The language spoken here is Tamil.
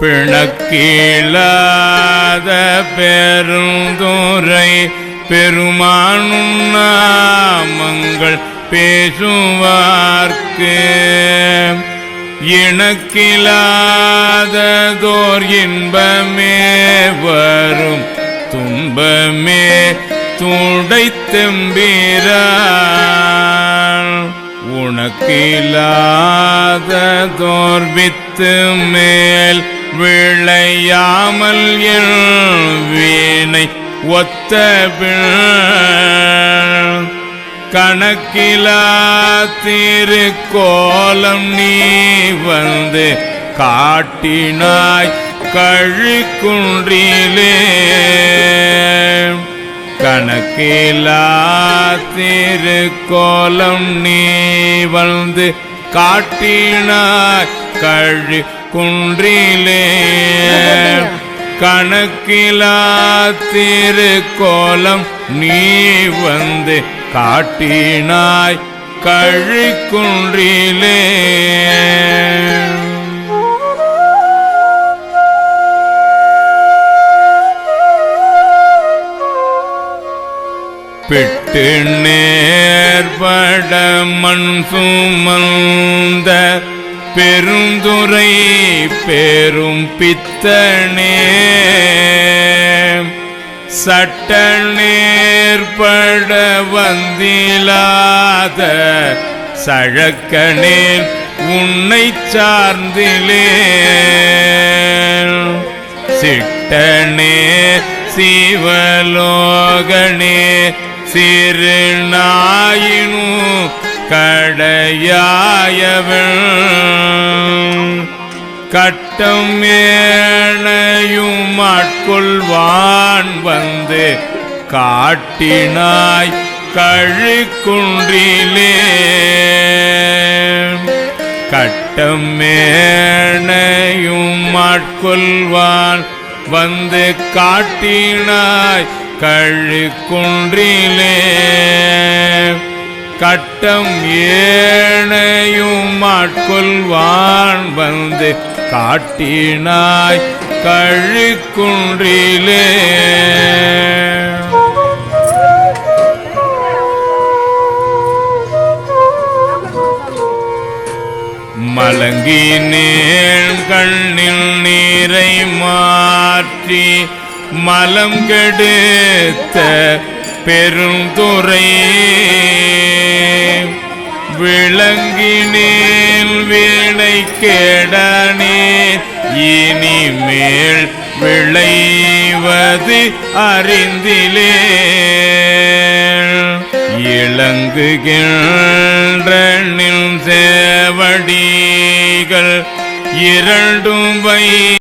பிணக்கீழாத பெருந்துரை பெருமானும் நாமங்கள் பேசுவார்க்கு. இணக்கிலாததோர் இன்பமே வரும் துன்பமே துடைத்தெம்பிரான் உனக்கிலாததோர் வித்துமே விளையாமல் வீணை ஒத்த பிள். கணக்கிலா திருக்கோலம் நீ வந்து காட்டினாய் கழிக்குன்றிலே. கணக்கிலா திருக்கோலம் நீ வந்து காட்டினாய் கழி குன்றிலே கணக்கிலா திருக்கோலம் நீ வந்து காட்டினாய் கழிக்குன்றிலே. பிட்டு நேர்பட மண் சுமந்த பெருந்துரை பெரும் பித்தனே. சட்ட நேர்பட வந்திலாத சழக்கனேன் உன்னை சார்ந்திலே. சிட்டனே சிவலோகனே சிறு நாயினு கடையாயவள். கட்டம் ஏனையும் ஆட்கொள்வான் வந்து காட்டினாய் கழிக்குன்றிலே. கட்டம் மேனையும் ஆட்கொள்வான் வந்து காட்டினாய் கழிக்குன்றிலே. கட்டம் ஏனையும் ஆட்கொள்வான் வந்து காட்டினாய் கழிக்குன்றிலே. மலங்கினேன் கண்ணில் நீரை மாற்றி மலம் கெடுத்த பெருந்துரை விளங்கினேல் வீணை கேடனே இனிமேல் விளைவது அறிந்திலே இளங்குகின்ற சேவடிகள் இரண்டும் வை